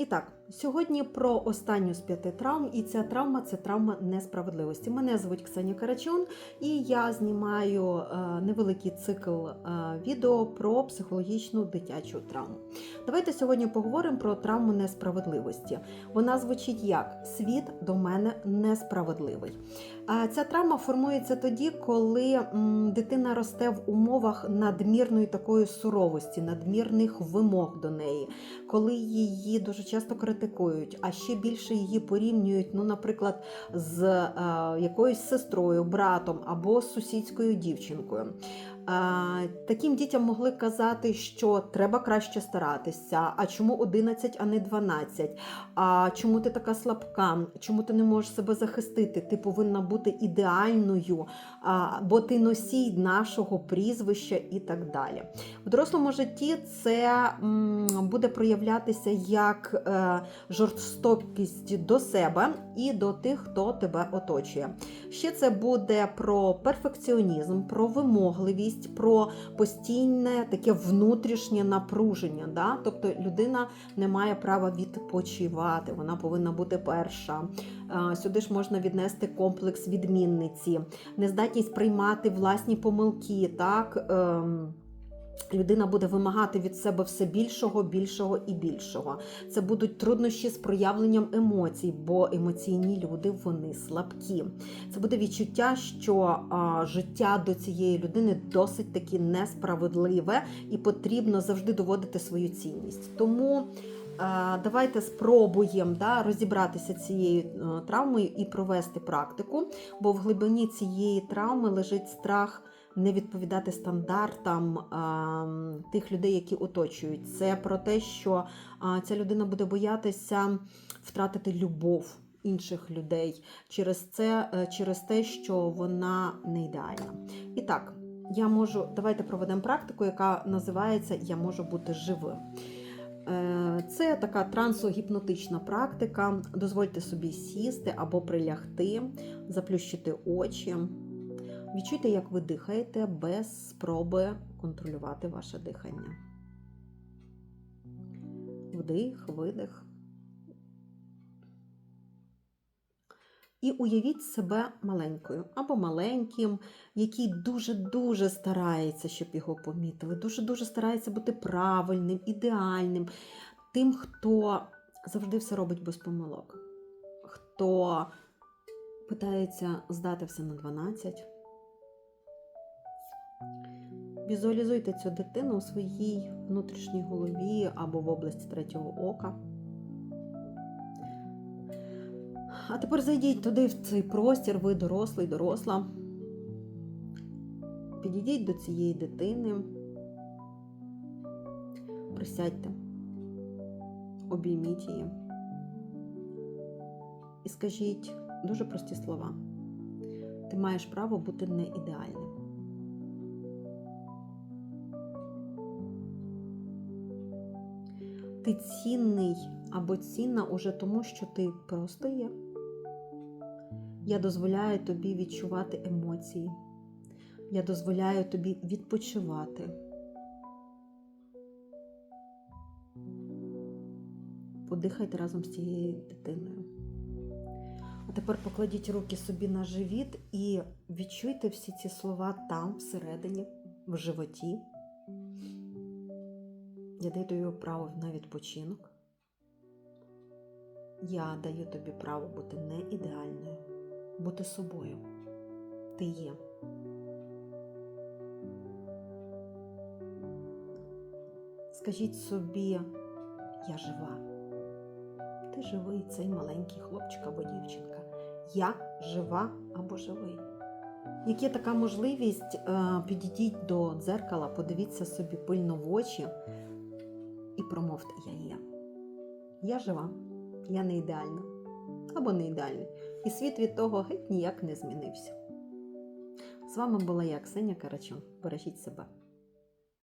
І так, сьогодні про останню з п'яти травм, і ця травма це травма несправедливості. Мене звуть Ксенія Карачун, і я знімаю е, невеликий цикл е, відео про психологічну дитячу травму. Давайте сьогодні поговоримо про травму несправедливості. Вона звучить як світ до мене несправедливий. Ця травма формується тоді, коли дитина росте в умовах надмірної такої суровості, надмірних вимог до неї, коли її дуже часто критикують, а ще більше її порівнюють, ну, наприклад, з е, якоюсь сестрою, братом або з сусідською дівчинкою. Таким дітям могли казати, що треба краще старатися. А чому 11, а не 12? А чому ти така слабка? Чому ти не можеш себе захистити? Ти повинна бути ідеальною, бо ти носій нашого прізвища і так далі. В дорослому житті це буде проявлятися як е, жорстокість до себе і до тих, хто тебе оточує. Ще це буде про перфекціонізм, про вимогливість, про постійне таке внутрішнє напруження. Да? Тобто людина не має права відпочивати, вона повинна бути перша. Е, Сюди ж можна віднести комплекс відмінниці, нездатність приймати власні помилки. так? Людина буде вимагати від себе все більшого, більшого і більшого. Це будуть труднощі з проявленням емоцій, бо емоційні люди вони слабкі. Це буде відчуття, що а, життя до цієї людини досить таки несправедливе і потрібно завжди доводити свою цінність. Тому а, давайте спробуємо да, розібратися цією е, травмою і провести практику, бо в глибині цієї травми лежить страх не відповідати стандартам тих людей, які оточують. Це про те, що ця людина буде боятися втратити любов інших людей через це, е, через те, що вона не ідеальна. І так, я можу, давайте проведемо практику, яка називається Я можу бути живим. Е, Це така трансогіпнотична практика. Дозвольте собі сісти або прилягти, заплющити очі. Відчуйте, як ви дихаєте без спроби контролювати ваше дихання. Вдих, видих. І уявіть себе маленькою або маленьким, який дуже-дуже старається, щоб його помітили. Дуже-дуже старається бути правильним, ідеальним, тим, хто завжди все робить без помилок, хто питається здати все на 12. Візуалізуйте цю дитину у своїй внутрішній голові або в області третього ока. А тепер зайдіть туди, в цей простір, ви дорослий, доросла. Підійдіть до цієї дитини, присядьте, обійміть її і скажіть дуже прості слова. Ти маєш право бути не ідеальним. Ти цінний або цінна уже тому, що ти просто є. Я дозволяю тобі відчувати емоції. Я дозволяю тобі відпочивати. Подихайте разом з цією дитиною. А тепер покладіть руки собі на живіт і відчуйте всі ці слова там, всередині, в животі. Я даю тобі право на відпочинок. Я даю тобі право бути не ідеальною, бути собою. Ти є. Скажіть собі, я жива. Ти живий, цей маленький хлопчик або дівчинка. Я жива або живий. Як є така можливість, е, підійдіть до дзеркала, подивіться собі пильно в очі і промовте Я є. Я жива, я не ідеальна або не ідеальний. І світ від того геть ніяк не змінився. З вами була я, Ксенія Карачун. Бережіть себе.